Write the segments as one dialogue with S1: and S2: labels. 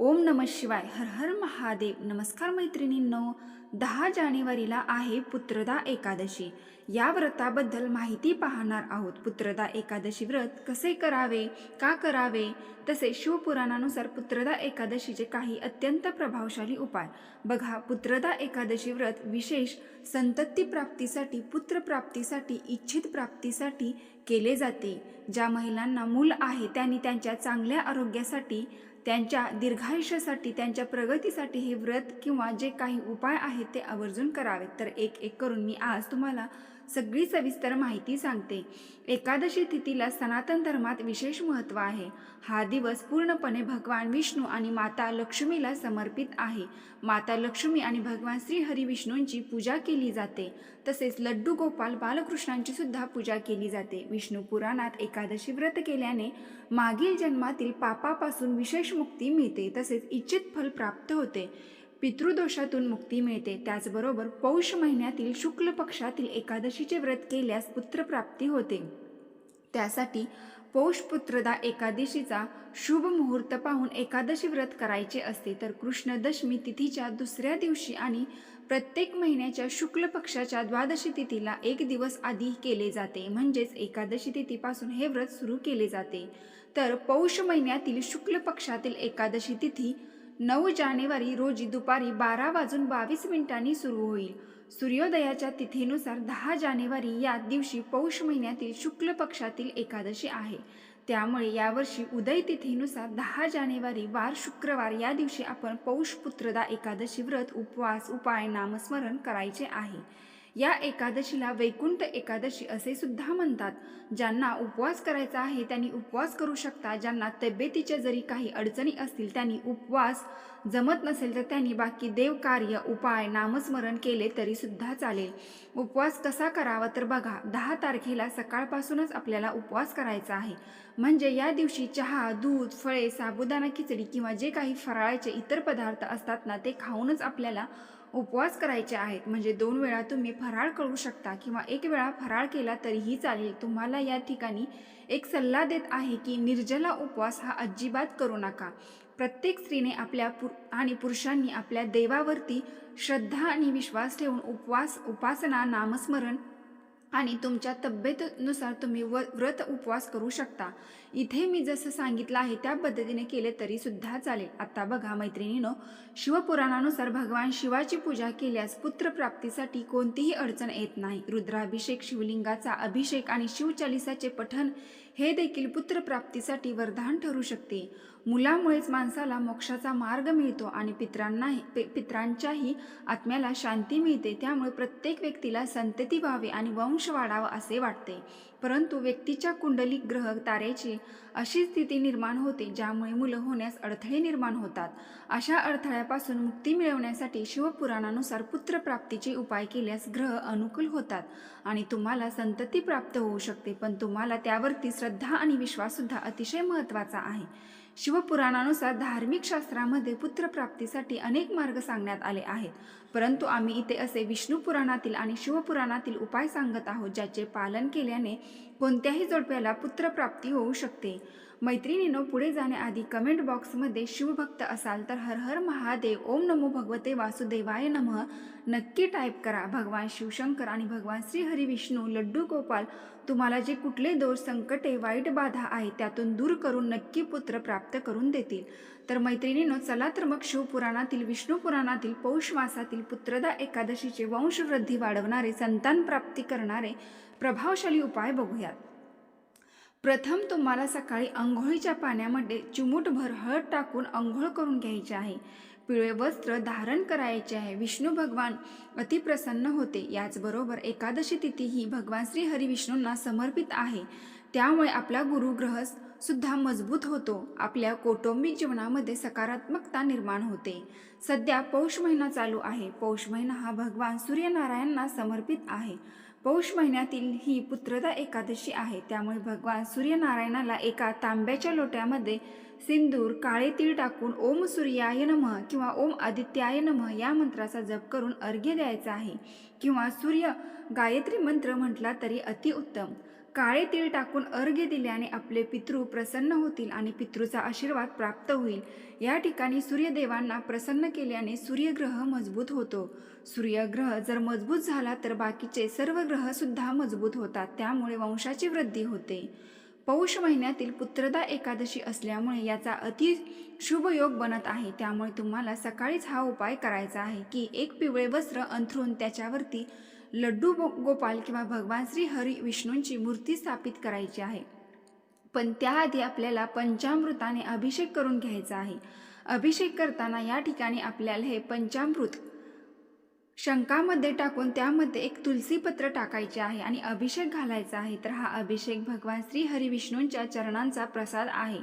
S1: ओम नम शिवाय हर हर महादेव. नमस्कार मैत्रिणींनो दहा जानेवारीला आहे पुत्रदा एकादशी. या व्रताबद्दल माहिती पाहणार आहोत. पुत्रदा एकादशी व्रत कसे करावे का करावे? तसे शिवपुराणानुसार पुत्रदा एकादशीचे काही अत्यंत प्रभावशाली उपाय. बघा पुत्रदा एकादशी व्रत विशेष संतती प्राप्तीसाठी पुत्र प्राप्तीसाठी इच्छित प्राप्तीसाठी केले जाते. ज्या महिलांना मूल आहे त्यांनी त्यांच्या चांगल्या आरोग्यासाठी त्यांच्या दीर्घायुष्यासाठी त्यांच्या प्रगतीसाठी हे व्रत किंवा जे काही उपाय आहेत ते आवर्जून करावेत. तर एक एक करून मी आज तुम्हाला सगळी सविस्तर माहिती सांगते. एकादशी तिथीला सनातन धर्मात विशेष महत्त्व आहे. हा दिवस पूर्णपणे भगवान विष्णू आणि माता लक्ष्मीला समर्पित आहे. माता लक्ष्मी आणि भगवान श्री हरी विष्णूंची पूजा केली जाते. तसेच लड्डू गोपाल बालकृष्णांची सुद्धा पूजा केली जाते. विष्णू पुराणात एकादशी व्रत केल्याने मागील जन्मातील पापापासून विशेष मुक्ती मिळते. तसेच इच्छित फल प्राप्त होते. पितृदोषातून मुक्ती मिळते. त्याचबरोबर पौष महिन्यातील शुक्ल पक्षातील एकादशीचे व्रत केल्यास पुत्रप्राप्ती होते. त्यासाठी पौष पुत्रदा एकादशीचा शुभ मुहूर्त पाहून एकादशी व्रत करायचे असते. तर कृष्णदशमी तिथीच्या दुसऱ्या दिवशी आणि प्रत्येक महिन्याच्या शुक्ल पक्षाच्या द्वादशी तिथीला एक दिवस आधी केले जाते. म्हणजेच एकादशी तिथीपासून हे व्रत सुरू केले जाते. तर पौष महिन्यातील शुक्ल पक्षातील एकादशी तिथी नऊ जानेवारी रोजी दुपारी बारा वाजून बावीस मिनिटांनी सुरू होईल. सूर्योदयाच्या तिथीनुसार दहा जानेवारी या दिवशी पौष महिन्यातील शुक्ल पक्षातील एकादशी आहे. त्यामुळे यावर्षी उदय तिथीनुसार दहा जानेवारी वार शुक्रवार या दिवशी आपण पौष पुत्रदा एकादशी व्रत उपवास उपाय नामस्मरण करायचे आहे. या एकादशीला वैकुंठ एकादशी असे सुद्धा म्हणतात. ज्यांना उपवास करायचा आहे त्यांनी उपवास करू शकता. ज्यांना तब्येतीच्या जरी काही अडचणी असतील त्यांनी उपवास जमत नसेल तर त्यांनी बाकी देवकार्य उपाय नामस्मरण केले तरी सुद्धा चालेल. उपवास कसा करावा तर बघा दहा तारखेला सकाळपासूनच आपल्याला उपवास करायचा आहे. म्हणजे या दिवशी चहा दूध फळे साबुदाणा खिचडी किंवा जे काही फराळाचे इतर पदार्थ असतात ना ते खाऊनच आपल्याला उपवास करायचे आहेत. म्हणजे दोन वेळा तुम्ही फराळ करू शकता किंवा एक वेळा फराळ केला तरीही चालेल. तुम्हाला या ठिकाणी एक सल्ला देत आहे की निर्जला उपवास हा अजिबात करू नका. प्रत्येक स्त्रीने आपल्या पुर आणि पुरुषांनी आपल्या देवावरती श्रद्धा आणि विश्वास ठेवून उपवास उपासना नामस्मरण आणि तुमच्या तब्येतनुसार तुम्ही व व्रत उपवास करू शकता. इथे मी जसं सांगितलं आहे त्या पद्धतीने केले तरी सुद्धा चालेल. आता बघा मैत्रिणीनो शिवपुराणानुसार भगवान शिवाची पूजा केल्यास पुत्रप्राप्तीसाठी कोणतीही अडचण येत नाही. रुद्राभिषेक शिवलिंगाचा अभिषेक आणि शिवचालिसाचे पठण हे देखील पुत्रप्राप्तीसाठी वरदान ठरू शकते. मुलामुळेच माणसाला मोक्षाचा मार्ग मिळतो आणि पित्रांनाही पित्रांच्याही आत्म्याला शांती मिळते. त्यामुळे प्रत्येक व्यक्तीला संतती व्हावी आणि वंश वाढावा असे वाटते. परंतु व्यक्तीच्या कुंडली ग्रह तारेची अशी स्थिती निर्माण होते ज्यामुळे मुलं होण्यास अडथळे निर्माण होतात. अशा अडथळ्यापासून मुक्ती मिळवण्यासाठी शिवपुराणानुसार पुत्रप्राप्तीचे उपाय केल्यास ग्रह अनुकूल होतात आणि तुम्हाला संतती प्राप्त होऊ शकते. पण तुम्हाला त्यावरती श्रद्धा आणि विश्वाससुद्धा अतिशय महत्त्वाचा आहे. शिवपुराणानुसार धार्मिक शास्त्रामध्ये पुत्रप्राप्तीसाठी अनेक मार्ग सांगण्यात आले आहेत. परंतु आम्ही इथे असे विष्णू पुराणातील आणि शिवपुराणातील उपाय सांगत आहोत ज्याचे पालन केल्याने कोणत्याही जोडप्याला पुत्रप्राप्ती होऊ शकते. मैत्रिणीनो पुढे जाण्याआधी कमेंट बॉक्समध्ये शिवभक्त असाल तर हर हर महादेव ओम नमो भगवते वासुदेवाय नमः. नक्की टाईप करा भगवान शिवशंकर आणि भगवान श्री हरी विष्णू लड्डू गोपाल. तुम्हाला जे कुठले दोष संकटे वाईट बाधा आहे त्यातून दूर करून नक्की पुत्र प्राप्त करून देतील. तर मैत्रिणीनो चला तर मग शिवपुराणातील विष्णू पुराणातील पौष मासातील पुत्रदा एकादशीचे वंशवृद्धी वाढवणारे संतान प्राप्ती करणारे प्रभावशाली उपाय बघूयात. प्रथम तुम्हाला सकाळी आंघोळीच्या पाण्यामध्ये चिमूटभर हळद टाकून आंघोळ करून घ्यायचे आहे. पिवळे वस्त्र धारण करायचे आहे. विष्णू भगवान अतिप्रसन्न होते. याचबरोबर एकादशी तिथी ही भगवान श्री हरिविष्णूंना समर्पित आहे. त्यामुळे आपला गुरुग्रह सुद्धा मजबूत होतो. आपल्या कौटुंबिक जीवनामध्ये सकारात्मकता निर्माण होते. सध्या पौष महिना चालू आहे. पौष महिना हा भगवान सूर्यनारायणांना समर्पित आहे. पौष महिन्यातील ही पुत्रदा एकादशी आहे. त्यामुळे भगवान सूर्यनारायणाला एका तांब्याच्या लोट्यामध्ये सिंदूर काळे तीळ टाकून ओम सूर्याय नमः किंवा ओम आदित्याय नमः या मंत्राचा जप करून अर्घ्य द्यायचा आहे. किंवा सूर्य गायत्री मंत्र म्हटला तरी अतिउत्तम. काळे तीळ टाकून अर्घ्य दिल्याने आपले पितृ प्रसन्न होतील आणि पितृचा आशीर्वाद प्राप्त होईल. या ठिकाणी सूर्यदेवांना प्रसन्न केल्याने सूर्यग्रह मजबूत होतो. सूर्यग्रह जर मजबूत झाला तर बाकीचे सर्व ग्रहसुद्धा मजबूत होतात. त्यामुळे वंशाची वृद्धी होते. पौष महिन्यातील पुत्रदा एकादशी असल्यामुळे याचा अति शुभ योग बनत आहे. त्यामुळे तुम्हाला सकाळीच हा उपाय करायचा आहे की एक पिवळे वस्त्र अंथरून त्याच्यावरती लड्डू गो- गोपाल किंवा भगवान श्री हरी विष्णूंची मूर्ती स्थापित करायची आहे. पण त्याआधी आपल्याला पंचामृताने अभिषेक करून घ्यायचा आहे. अभिषेक करताना या ठिकाणी आपल्याला हे पंचामृत शंकामध्ये टाकून त्यामध्ये एक तुलसीपत्र टाकायचे आहे आणि अभिषेक घालायचा आहे. तर हा अभिषेक भगवान श्री हरिविष्णूंच्या चरणांचा प्रसाद आहे.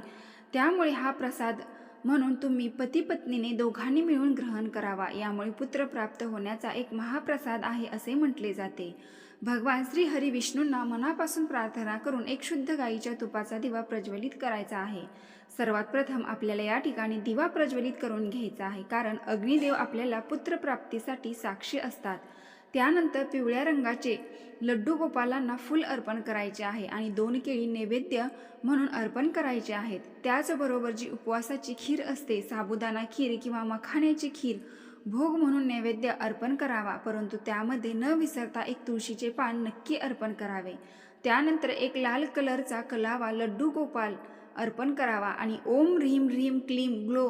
S1: त्यामुळे हा प्रसाद म्हणून तुम्ही पती पत्नीने दोघांनी मिळून ग्रहण करावा. यामुळे पुत्र प्राप्त होण्याचा एक महाप्रसाद आहे असे म्हटले जाते. भगवान श्री हरी विष्णूंना मनापासून प्रार्थना करून एक शुद्ध गाईच्या तुपाचा दिवा प्रज्वलित करायचा आहे. सर्वात प्रथम आपल्याला या ठिकाणी दिवा प्रज्वलित करून घ्यायचा आहे कारण अग्निदेव आपल्याला पुत्रप्राप्तीसाठी साक्षी असतात. त्यानंतर पिवळ्या रंगाचे लड्डू गोपालांना फुल अर्पण करायचे आहे आणि दोन केळी नैवेद्य म्हणून अर्पण करायचे आहेत. त्याचबरोबर जी उपवासाची खीर असते साबुदाणा खीर किंवा मखाण्याची खीर भोग म्हणून नैवेद्य अर्पण करावा परंतु त्यामध्ये न विसरता एक तुळशीचे पान नक्की अर्पण करावे. त्यानंतर एक लाल कलरचा कलावा लड्डू गोपाल अर्पण करावा आणि ओम ह्रीम ह्रीम क्लीम ग्लो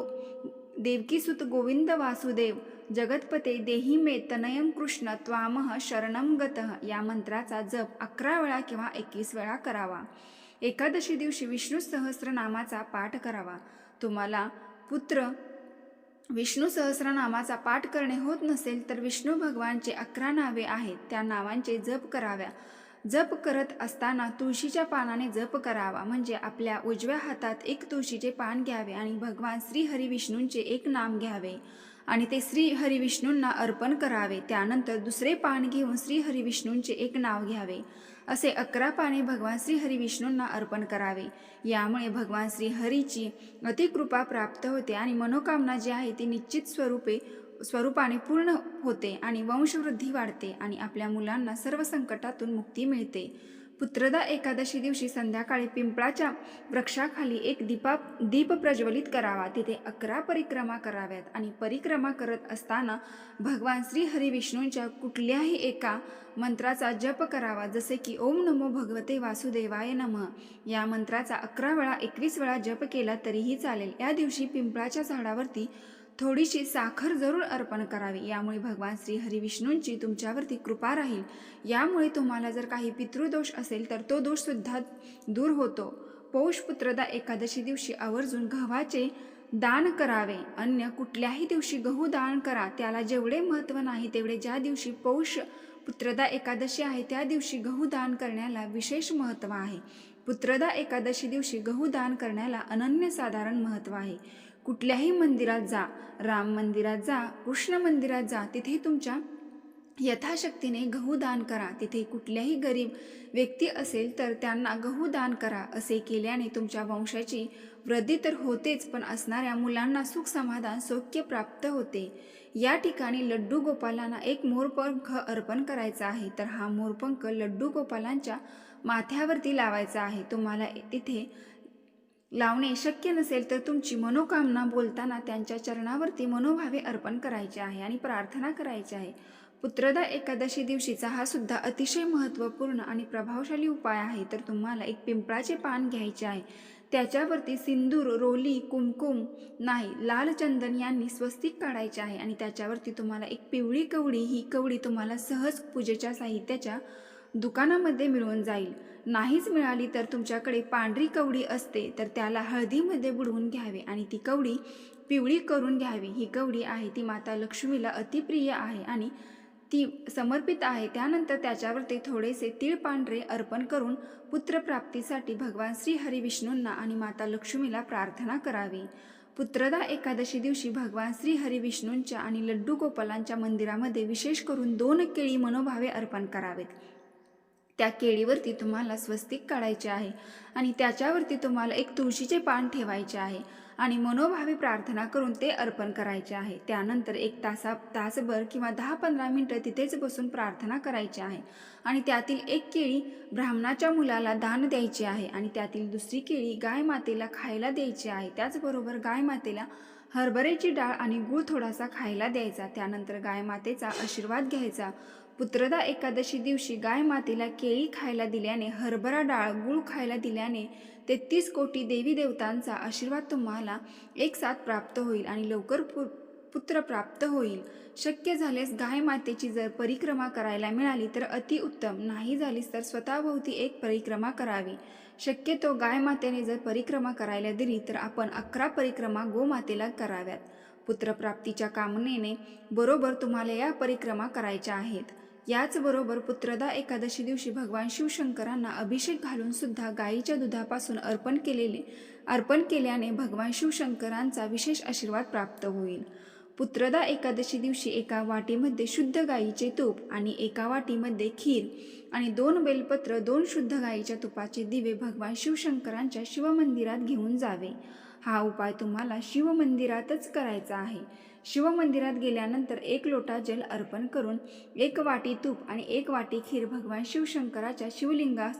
S1: देवकीसुत गोविंद वासुदेव जगतपते देही मे तनयम कृष्ण त्वामह शरणम गतः या मंत्राचा जप अकरा वेळा किंवा एकवीस वेळा करावा. एकादशी दिवशी विष्णू सहस्रनामाचा पाठ करावा. तुम्हाला पुत्र विष्णू सहस्रनामाचा पाठ करणे होत नसेल तर विष्णू भगवानचे अकरा नावे आहेत. त्या नावांचे जप कराव्या. जप करत असताना तुळशीच्या पानाने जप करावा. म्हणजे आपल्या उजव्या हातात एक तुळशीचे पान घ्यावे आणि भगवान श्री हरिविष्णूंचे एक नाम घ्यावे आणि ते श्री हरिविष्णूंना अर्पण करावे. त्यानंतर दुसरे पान घेऊन श्री हरिविष्णूंचे एक नाव घ्यावे. असे अकरा पाने भगवान श्री हरी विष्णूंना अर्पण करावे. यामुळे भगवान श्री हरीची अतिकृपा प्राप्त होते आणि मनोकामना जी आहे ती निश्चित स्वरूपे स्वरूपाने पूर्ण होते आणि वंशवृद्धी वाढते आणि आपल्या मुलांना सर्व संकटातून मुक्ती मिळते. पुत्रदा एकादशी दिवशी संध्याकाळी पिंपळाच्या वृक्षाखाली एक दीपा दीप प्रज्वलित करावा. तिथे अकरा परिक्रमा कराव्यात आणि परिक्रमा करत असताना भगवान श्री हरी विष्णूंच्या कुठल्याही एका मंत्राचा जप करावा. जसे की ओम नमो भगवते वासुदेवाय नमः. या मंत्राचा अकरा वेळा एकवीस वेळा जप केला तरीही चालेल. या दिवशी पिंपळाच्या झाडावरती थोडीशी साखर जरूर अर्पण करावी. यामुळे भगवान श्री हरी विष्णूंची तुमच्यावरती कृपा राहील. यामुळे तुम्हाला जर काही पितृदोष असेल तर तो दोषसुद्धा दूर होतो. पौष पुत्रदा एकादशी दिवशी आवर्जून गव्हाचे दान करावे. अन्य कुठल्याही दिवशी गहू दान करा. त्याला जेवढे महत्त्व नाही तेवढे ज्या दिवशी पौष पुत्रदा एकादशी आहे त्या दिवशी गहू दान करण्याला विशेष महत्त्व आहे. पुत्रदा एकादशी दिवशी गहू दान करण्याला अनन्यसाधारण महत्त्व आहे. कुठल्याही मंदिरात जा राम मंदिरात जा कृष्ण मंदिरात जा तिथे तुमच्या यथाशक्तीने गहू दान करा. तिथे कुठल्याही गरीब व्यक्ती असेल तर त्यांना गहू दान करा असे केल्याने तुमच्या वंशाची वृद्धी तर होतेच पण असणाऱ्या मुलांना सुख समाधान सौख्य प्राप्त होते. या ठिकाणी लड्डू गोपालांना एक मोरपंख अर्पण करायचा आहे. तर हा मोरपंख लड्डू गोपालांच्या माथ्यावरती लावायचा आहे. तुम्हाला तिथे लावणे शक्य नसेल तर तुमची मनोकामना बोलताना त्यांच्या चरणावरती मनोभावे अर्पण करायचे आहे आणि प्रार्थना करायची आहे. पुत्रदा एकादशी दिवशीचा हा सुद्धा अतिशय महत्त्वपूर्ण आणि प्रभावशाली उपाय आहे. तर तुम्हाला एक पिंपळाचे पान घ्यायचे आहे. त्याच्यावरती सिंदूर रोली कुमकुम नाही लाल चंदन यांनी स्वस्तिक काढायचे आहे आणि त्याच्यावरती तुम्हाला एक पिवळी कवडी ही कवडी तुम्हाला सहज पूजेच्या साहित्याच्या दुकानामध्ये मिळून जाईल. नाहीच मिळाली तर तुमच्याकडे पांढरी कवडी असते तर त्याला हळदीमध्ये बुडवून घ्यावे आणि ती कवडी पिवळी करून घ्यावी. ही कवडी आहे ती माता लक्ष्मीला अतिप्रिय आहे आणि ती समर्पित आहे. त्यानंतर त्याच्यावरती थोडेसे तीळ पांढरे अर्पण करून पुत्रप्राप्तीसाठी भगवान श्री हरिविष्णूंना आणि माता लक्ष्मीला प्रार्थना करावी. पुत्रदा एकादशी दिवशी भगवान श्री हरिविष्णूंच्या आणि लड्डू गोपालांच्या मंदिरामध्ये विशेष करून दोन केळी मनोभावे अर्पण करावेत. त्या केळीवरती तुम्हाला स्वस्तिक काढायचे आहे आणि त्याच्यावरती तुम्हाला एक तुळशीचे पान ठेवायचे आहे आणि मनोभावी प्रार्थना करून ते अर्पण करायचे आहे. त्यानंतर एक तासा तासभर किंवा दहा पंधरा मिनटं तिथेच बसून प्रार्थना करायची आहे आणि त्यातील एक केळी ब्राह्मणाच्या मुलाला दान द्यायची आहे आणि त्यातील दुसरी केळी गाय मातेला खायला द्यायची आहे. त्याचबरोबर गाय मातेला हरभऱ्याची डाळ आणि गूळ थोडासा खायला द्यायचा. त्यानंतर गाय मातेचा आशीर्वाद घ्यायचा. पुत्रदा एकादशी दिवशी गाय मातेला केळी खायला दिल्याने हरभरा डाळ गूळ खायला दिल्याने तेहतीस कोटी देवी देवतांचा आशीर्वाद तुम्हाला एक साथ प्राप्त होईल आणि लवकर पु पुत्र प्राप्त होईल. शक्य झाल्यास गाय मातेची जर परिक्रमा करायला मिळाली तर अतिउत्तम नाही झालीस तर स्वतःभोवती एक परिक्रमा करावी. शक्यतो गाय मातेने जर परिक्रमा करायला दिली तर आपण अकरा परिक्रमा गोमातेला कराव्यात. पुत्रप्राप्तीच्या कामनेने बरोबर तुम्हाला या परिक्रमा करायच्या आहेत. याचबरोबर पुत्रदा एकादशी दिवशी भगवान शिवशंकरांना अभिषेक घालून सुद्धा गायीच्या दुधापासून अर्पण केलेले अर्पण केल्याने भगवान शिवशंकरांचा विशेष आशीर्वाद प्राप्त होईल. पुत्रदा एकादशी दिवशी एका वाटीमध्ये शुद्ध गायीचे तूप आणि एका वाटीमध्ये खीर आणि दोन बेलपत्र दोन शुद्ध गायीच्या तुपाचे दिवे भगवान शिवशंकरांच्या शिवमंदिरात घेऊन जावे. हा उपाय तुम्हाला शिवमंदिरातच करायचा आहे. शिवमंदिरात गेल्यानंतर एक लोटा जल अर्पण करून एक वाटी तूप आणि एक वाटी खीर भगवान शिवशंकराच्या शिवलिंगा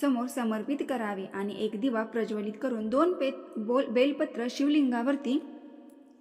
S1: समोर समर्पित करावे आणि एक दिवा प्रज्वलित करून दोन पे बोल बेलपत्र शिवलिंगावरती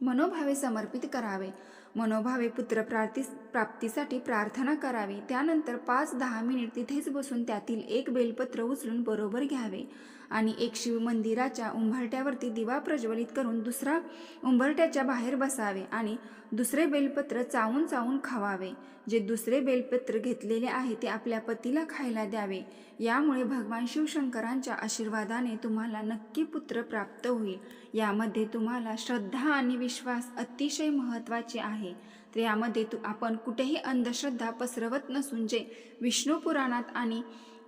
S1: मनोभावे समर्पित करावे. मनोभावे पुत्र प्राप्ती प्राप्तीसाठी प्रार्थना करावी. त्यानंतर पाच दहा मिनिट तिथेच बसून त्यातील एक बेलपत्र उचलून बरोबर घ्यावे. आणि एक शिव मंदिराच्या उंबरट्यावरती दिवा प्रज्वलित करून दुसरा उंबरट्याच्या बाहेर बसावे आणि दुसरे बेलपत्र चावून चावून खावावे. जे दुसरे बेलपत्र घेतलेले आहे ते आपल्या पतीला खायला द्यावे. यामुळे भगवान शिवशंकरांच्या आशीर्वादाने तुम्हाला नक्की पुत्र प्राप्त होईल. यामध्ये तुम्हाला श्रद्धा आणि विश्वास अतिशय महत्त्वाचे आहे. तर यामध्ये तू आपण कुठेही अंधश्रद्धा पसरवत नसून जे विष्णू पुराणात आणि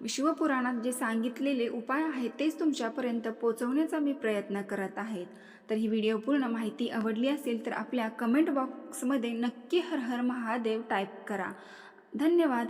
S1: शिवपुराणात जे सांगितलेले उपाय आहेत तेच तुमच्यापर्यंत पोचवण्याचा मी प्रयत्न करत आहे. तर ही व्हिडिओ पूर्ण माहिती आवडली असेल तर आपल्या कमेंट बॉक्समध्ये नक्की हर हर महादेव टाईप करा. धन्यवाद.